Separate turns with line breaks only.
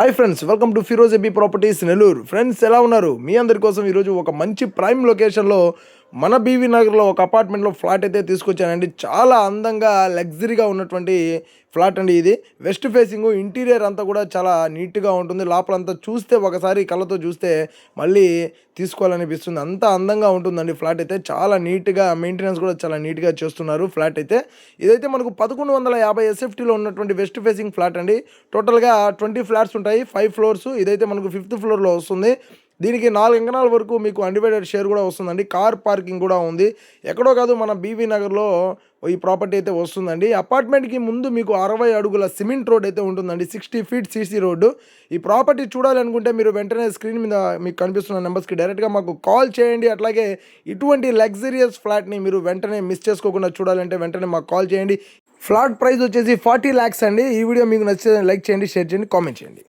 Hi friends welcome to Firoz AB properties Nellore friends ఎలా ఉన్నారు? మీ అందరి కోసం ఈరోజు ఒక మంచి ప్రైమ్ లొకేషన్లో మన బీవీ నగర్లో ఒక అపార్ట్మెంట్లో ఫ్లాట్ అయితే తీసుకొచ్చానండి. చాలా అందంగా లగ్జరీగా ఉన్నటువంటి ఫ్లాట్ అండి ఇది. వెస్ట్ ఫేసింగ్ ఇంటీరియర్ అంతా కూడా చాలా నీట్గా ఉంటుంది. లోపలంతా చూస్తే ఒకసారి కళ్ళతో చూస్తే మళ్ళీ తీసుకోవాలనిపిస్తుంది. అంత అందంగా ఉంటుందండి ఫ్లాట్ అయితే. చాలా నీట్గా మెయింటెనెన్స్ కూడా చాలా నీట్గా చేస్తున్నారు ఫ్లాట్ అయితే. ఇదైతే మనకు పదకొండు వందల యాభై ఎస్ఎఫ్టీలో ఉన్నటువంటి వెస్ట్ ఫేసింగ్ ఫ్లాట్ అండి. టోటల్గా ట్వంటీ ఫ్లాట్స్ ఉంటాయి ఫైవ్ ఫ్లోర్స్. ఇదైతే మనకు ఫిఫ్త్ ఫ్లోర్లో వస్తుంది. దీనికి నాలుగు అంకణాల వరకు మీకు అన్డివైడెడ్ షేర్ కూడా వస్తుందండి. కార్ పార్కింగ్ కూడా ఉంది. ఎక్కడో కాదు మన బీవీ నగర్లో ఈ ప్రాపర్టీ అయితే వస్తుందండి. అపార్ట్మెంట్కి ముందు మీకు అరవై అడుగుల సిమెంట్ రోడ్ అయితే ఉంటుందండి. సిక్స్టీ ఫీట్ సీసీ రోడ్డు ఈ ప్రాపర్టీ చూడాలనుకుంటే మీరు వెంటనే స్క్రీన్ మీద మీకు కనిపిస్తున్న నెంబర్స్కి డైరెక్ట్గా మాకు కాల్ చేయండి. అట్లాగే ఇటువంటి లగ్జరియస్ ఫ్లాట్ని మీరు వెంటనే మిస్ చేసుకోకుండా చూడాలంటే వెంటనే మాకు కాల్ చేయండి. ఫ్లాట్ ప్రైస్ వచ్చేసి ఫార్టీ ల్యాక్స్ అండి. ఈ వీడియో మీకు నచ్చితే లైక్ చేయండి షేర్ చేయండి కామెంట్ చేయండి.